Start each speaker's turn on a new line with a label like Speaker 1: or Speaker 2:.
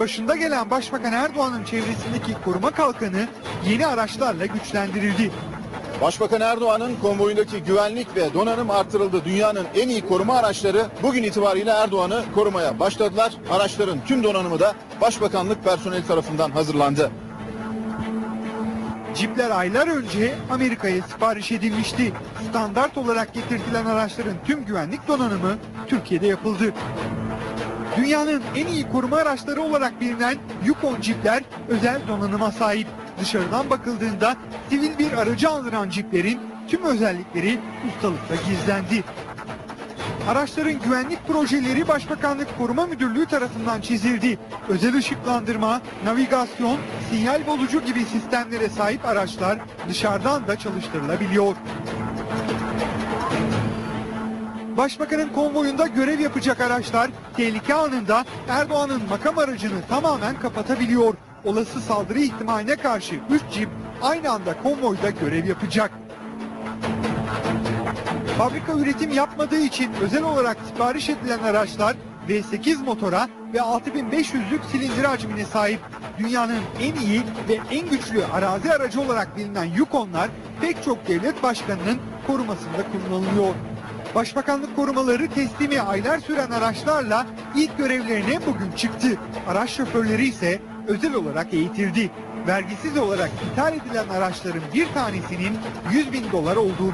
Speaker 1: Başında gelen Başbakan Erdoğan'ın çevresindeki koruma kalkanı yeni araçlarla güçlendirildi.
Speaker 2: Başbakan Erdoğan'ın konvoyundaki güvenlik ve donanım artırıldı. Dünyanın en iyi koruma araçları bugün itibariyle Erdoğan'ı korumaya başladılar. Araçların tüm donanımı da Başbakanlık personeli tarafından hazırlandı.
Speaker 1: Cipler aylar önce Amerika'ya sipariş edilmişti. Standart olarak getirtilen araçların tüm güvenlik donanımı Türkiye'de yapıldı. Dünyanın en iyi koruma araçları olarak bilinen Yukon cipler özel donanıma sahip. Dışarıdan bakıldığında sivil bir aracı andıran ciplerin tüm özellikleri ustalıkla gizlendi. Araçların güvenlik projeleri Başbakanlık Koruma Müdürlüğü tarafından çizildi. Özel ışıklandırma, navigasyon, sinyal bulucu gibi sistemlere sahip araçlar dışarıdan da çalıştırılabiliyor. Başbakanın konvoyunda görev yapacak araçlar tehlike anında Erdoğan'ın makam aracını tamamen kapatabiliyor. Olası saldırı ihtimaline karşı 3 cip aynı anda konvoyda görev yapacak. Fabrika üretim yapmadığı için özel olarak sipariş edilen araçlar V8 motora ve 6500'lük silindir hacmine sahip dünyanın en iyi ve en güçlü arazi aracı olarak bilinen Yukonlar pek çok devlet başkanının korumasında kullanılıyor. Başbakanlık korumaları teslimi aylar süren araçlarla ilk görevlerine bugün çıktı. Araç şoförleri ise özel olarak eğitildi. Vergisiz olarak ithal edilen araçların bir tanesinin 100 bin dolar olduğu